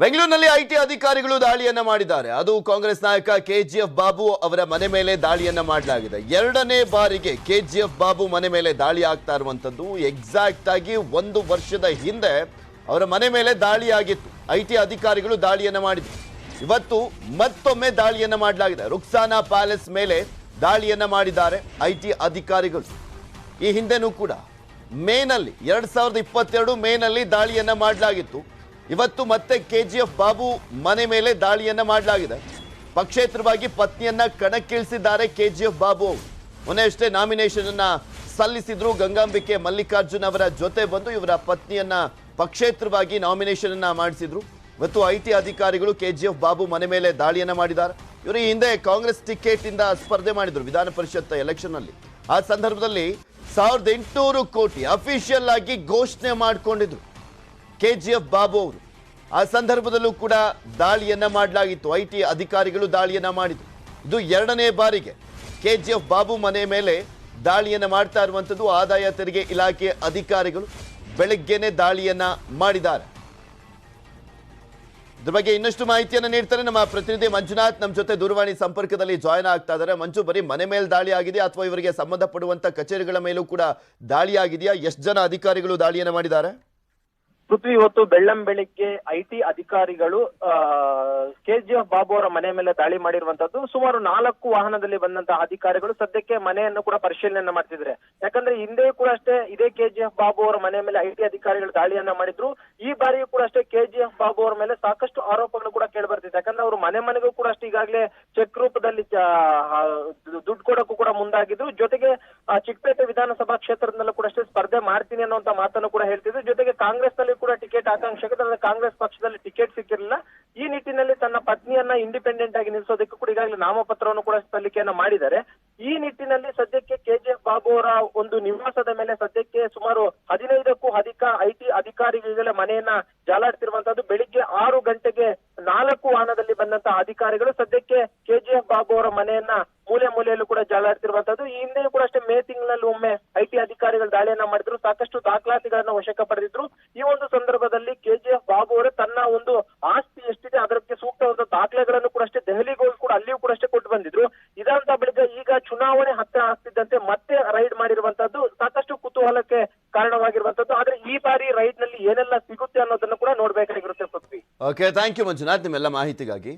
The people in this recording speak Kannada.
ಬೆಂಗಳೂರಿನಲ್ಲಿ ಐಟಿ ಅಧಿಕಾರಿಗಳು ದಾಳಿಯನ್ನ ಮಾಡಿದ್ದಾರೆ. ಅದು ಕಾಂಗ್ರೆಸ್ ನಾಯಕ ಕೆಜಿಎಫ್ ಬಾಬು ಅವರ ಮನೆ ಮೇಲೆ ದಾಳಿಯನ್ನ ಮಾಡಲಾಗಿದೆ. ಎರಡನೇ ಬಾರಿಗೆ ಕೆಜಿಎಫ್ ಬಾಬು ಮನೆ ಮೇಲೆ ದಾಳಿ ಆಗ್ತಾ ಇರುವಂಥದ್ದು ಎಕ್ಸಾಕ್ಟ್ ಆಗಿ ಒಂದು ವರ್ಷದ ಹಿಂದೆ ಅವರ ಮನೆ ಮೇಲೆ ದಾಳಿ ಆಗಿತ್ತು. ಐಟಿ ಅಧಿಕಾರಿಗಳು ದಾಳಿಯನ್ನ ಮಾಡಿದ್ರು. ಇವತ್ತು ಮತ್ತೊಮ್ಮೆ ದಾಳಿಯನ್ನ ಮಾಡಲಾಗಿದೆ. ರುಕ್ಸಾನಾ ಪ್ಯಾಲೇಸ್ ಮೇಲೆ ದಾಳಿಯನ್ನ ಮಾಡಿದ್ದಾರೆ ಐಟಿ ಅಧಿಕಾರಿಗಳು. ಈ ಹಿಂದೆನೂ ಕೂಡ ಮೇನಲ್ಲಿ, ಎರಡ್ ಸಾವಿರದ ಇಪ್ಪತ್ತೆರಡು ಮೇನಲ್ಲಿ ದಾಳಿಯನ್ನ ಮಾಡಲಾಗಿತ್ತು. ಇವತ್ತು ಮತ್ತೆ ಕೆ ಬಾಬು ಮನೆ ಮೇಲೆ ದಾಳಿಯನ್ನ ಮಾಡಲಾಗಿದೆ. ಪಕ್ಷೇತರವಾಗಿ ಪತ್ನಿಯನ್ನ ಕಣಕ್ಕಿಳಿಸಿದ್ದಾರೆ ಕೆ ಜಿ ಎಫ್ ಬಾಬು. ಮೊನ್ನೆ ಅಷ್ಟೇ ನಾಮಿನೇಷನ್ ಅನ್ನ ಸಲ್ಲಿಸಿದ್ರು ಗಂಗಾಂಬಿಕೆ ಮಲ್ಲಿಕಾರ್ಜುನ್ ಅವರ ಜೊತೆ ಬಂದು ಇವರ ಪತ್ನಿಯನ್ನ ಪಕ್ಷೇತರವಾಗಿ ನಾಮಿನೇಷನ್ ಅನ್ನ ಮಾಡಿಸಿದ್ರು. ಇವತ್ತು ಐ ಟಿ ಅಧಿಕಾರಿಗಳು ಕೆ ಬಾಬು ಮನೆ ಮೇಲೆ ದಾಳಿಯನ್ನ ಮಾಡಿದ್ದಾರೆ. ಇವರು ಹಿಂದೆ ಕಾಂಗ್ರೆಸ್ ಟಿಕೆಟ್ ಇಂದ ಸ್ಪರ್ಧೆ ಮಾಡಿದ್ರು ವಿಧಾನ ಪರಿಷತ್ ಎಲೆಕ್ಷನ್ ಅಲ್ಲಿ. ಆ ಸಂದರ್ಭದಲ್ಲಿ ಸಾವಿರದ ಎಂಟುನೂರು ಕೋಟಿ ಅಫಿಷಿಯಲ್ ಆಗಿ ಘೋಷಣೆ ಮಾಡಿಕೊಂಡಿದ್ರು. ಕೆ ಜಿ ಬಾಬು ಅವರು. ಆ ಸಂದರ್ಭದಲ್ಲೂ ಕೂಡ ದಾಳಿಯನ್ನ ಮಾಡಲಾಗಿತ್ತು. ಐ ಟಿ ಅಧಿಕಾರಿಗಳು ದಾಳಿಯನ್ನ ಮಾಡಿದ್ರು. ಇದು ಎರಡನೇ ಬಾರಿಗೆ ಕೆ ಜಿ ಎಫ್ ಬಾಬು ಮನೆ ಮೇಲೆ ದಾಳಿಯನ್ನ ಮಾಡ್ತಾ ಇರುವಂಥದ್ದು ಆದಾಯ ತೆರಿಗೆ ಇಲಾಖೆ ಅಧಿಕಾರಿಗಳು ಬೆಳಗ್ಗೆನೆ ದಾಳಿಯನ್ನ ಮಾಡಿದ್ದಾರೆ. ಇದ್ರ ಬಗ್ಗೆ ಇನ್ನಷ್ಟು ಮಾಹಿತಿಯನ್ನು ನೀಡ್ತಾರೆ ನಮ್ಮ ಪ್ರತಿನಿಧಿ ಮಂಜುನಾಥ್. ನಮ್ಮ ಜೊತೆ ದೂರವಾಣಿ ಸಂಪರ್ಕದಲ್ಲಿ ಜಾಯ್ನ್ ಆಗ್ತಾ ಇದ್ದಾರೆ. ಮಂಜು, ಬರೀ ಮನೆ ಮೇಲೆ ದಾಳಿ ಆಗಿದೆ ಅಥವಾ ಇವರಿಗೆ ಸಂಬಂಧಪಡುವಂಥ ಕಚೇರಿಗಳ ಮೇಲೂ ಕೂಡ ದಾಳಿ ಆಗಿದೆಯಾ ಎಷ್ಟು ಜನ ಅಧಿಕಾರಿಗಳು ದಾಳಿಯನ್ನು ಮಾಡಿದ್ದಾರೆ? ಪೃಥ್ವಿ ಇವತ್ತು ಬೆಳ್ಳಂ ಬೆಳಿಗ್ಗೆ ಐಟಿ ಅಧಿಕಾರಿಗಳು ಕೆಜಿಎಫ್ ಬಾಬು ಅವರ ಮನೆ ಮೇಲೆ ದಾಳಿ ಮಾಡಿರುವಂತದ್ದು. ಸುಮಾರು ನಾಲ್ಕು ವಾಹನದಲ್ಲಿ ಬಂದಂತಹ ಅಧಿಕಾರಿಗಳು ಸದ್ಯಕ್ಕೆ ಮನೆಯನ್ನು ಕೂಡ ಪರಿಶೀಲನೆ ಮಾಡ್ತಿದ್ರೆ ಯಾಕಂದ್ರೆ ಹಿಂದೆ ಕೂಡ ಅಷ್ಟೇ ಇದೇ ಕೆಜಿಎಫ್ ಬಾಬು ಅವರ ಮನೆ ಮೇಲೆ ಐಟಿ ಅಧಿಕಾರಿಗಳು ದಾಳಿಯನ್ನ ಮಾಡಿದ್ರು. ಈ ಬಾರಿಯೂ ಕೂಡ ಅಷ್ಟೇ ಕೆಜಿಎಫ್ ಬಾಬು ಅವರ ಮೇಲೆ ಸಾಕಷ್ಟು ಆರೋಪಗಳು ಕೂಡ ಕೇಳಿ ಬರ್ತಿದೆ. ಯಾಕಂದ್ರೆ ಅವರು ಮನೆ ಮನೆಗೂ ಕೂಡ ಅಷ್ಟೇ ಈಗಾಗಲೇ ಚೆಕ್ ರೂಪದಲ್ಲಿ ದುಡ್ಡು ಕೊಡಕ್ಕೂ ಕೂಡ ಮುಂದಾಗಿದ್ರು. ಜೊತೆಗೆ ಚಿಕ್ಕಪೇಟೆ ವಿಧಾನಸಭಾ ಕ್ಷೇತ್ರದಲ್ಲೂ ಕೂಡ ಅಷ್ಟೇ ಸ್ಪರ್ಧೆ ಮಾಡ್ತೀನಿ ಅನ್ನುವಂತ ಮಾತನ್ನು ಕೂಡ ಹೇಳ್ತಿದ್ರು. ಜೊತೆಗೆ ಕಾಂಗ್ರೆಸ್ನಲ್ಲಿ ಕೂಡ ಟಿಕೆಟ್ ಆಕಾಂಕ್ಷಕ ಕಾಂಗ್ರೆಸ್ ಪಕ್ಷದಲ್ಲಿ ಟಿಕೆಟ್ ಸಿಕ್ಕಿರಲಿಲ್ಲ. ಈ ನಿಟ್ಟಿನಲ್ಲಿ ತನ್ನ ಪತ್ನಿಯನ್ನ ಇಂಡಿಪೆಂಡೆಂಟ್ ಆಗಿ ನಿಲ್ಲಿಸೋದಕ್ಕೂ ಕೂಡ ಈಗಾಗಲೇ ನಾಮಪತ್ರವನ್ನು ಕೂಡ ಸಲ್ಲಿಕೆಯನ್ನ ಮಾಡಿದ್ದಾರೆ. ಈ ನಿಟ್ಟಿನಲ್ಲಿ ಸದ್ಯಕ್ಕೆ ಕೆಜಿಎಫ್ ಬಾಬು ಅವರ ಒಂದು ನಿವಾಸದ ಮೇಲೆ ಸದ್ಯಕ್ಕೆ ಸುಮಾರು ಹದಿನೈದಕ್ಕೂ ಅಧಿಕ ಐಟಿ ಅಧಿಕಾರಿಗಳ ಮನೆಯನ್ನ ಜಾಲಾಡ್ತಿರುವಂತಹದ್ದು. ಬೆಳಿಗ್ಗೆ ಆರು ಗಂಟೆಗೆ ನಾಲ್ಕು ವಾಹನದಲ್ಲಿ ಬಂದಂತಹ ಅಧಿಕಾರಿಗಳು ಸದ್ಯಕ್ಕೆ ಕೆಜಿಎಫ್ ಬಾಬು ಅವರ ಮನೆಯನ್ನ ಮೂಲೆ ಜಾಲಾಡ್ತಿರುವಂತದ್ದು ಈ ಹಿಂದೆಯೂ ಕೂಡ ಅಷ್ಟೇ ಮೇ ತಿಂಗಳಲ್ಲಿ ಒಮ್ಮೆ ಐಟಿ ಅಧಿಕಾರಿಗಳು ದಾಳಿಯನ್ನ ಮಾಡಿದ್ರು. ಸಾಕಷ್ಟು ದಾಖಲಾತಿಗಳನ್ನ ವಶಕ್ಕೆ ಪಡೆದಿದ್ರು. ಈ ಒಂದು ಸಂದರ್ಭದಲ್ಲಿ ಕೆಜಿಎಫ್ ಬಾಬು ಅವರು ತನ್ನ ಒಂದು ಆಸ್ತಿ ಎಷ್ಟಿದೆ ಅದಕ್ಕೆ ಸೂಕ್ತವಾದ ದಾಖಲೆಗಳನ್ನು ಕೂಡ ಅಷ್ಟೇ ದೆಹಲಿಗೆ ಕೂಡ ಅಲ್ಲಿಯೂ ಕೂಡ ಅಷ್ಟೇ ಕೊಟ್ಟು ಬಂದಿದ್ರು. ಇದಂತ ಬಳಿಕ ಈಗ ಚುನಾವಣೆ ಹತ್ತಿರ ಆಗ್ತಿದ್ದಂತೆ ಮತ್ತೆ ರೈಡ್ ಮಾಡಿರುವಂತದ್ದು ಸಾಕಷ್ಟು ಕುತೂಹಲಕ್ಕೆ ಕಾರಣವಾಗಿರುವಂತದ್ದು ಆದ್ರೆ ಈ ಬಾರಿ ರೈಡ್ನಲ್ಲಿ ಏನೆಲ್ಲ ಸಿಗುತ್ತೆ ಅನ್ನೋದನ್ನು ಕೂಡ ನೋಡ್ಬೇಕಾಗಿರುತ್ತೆ Prithvi. Okay thank you Manjunath. ನಿಮ್ಮೆಲ್ಲ ಮಾಹಿತಿಗಾಗಿ.